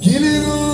Gelin o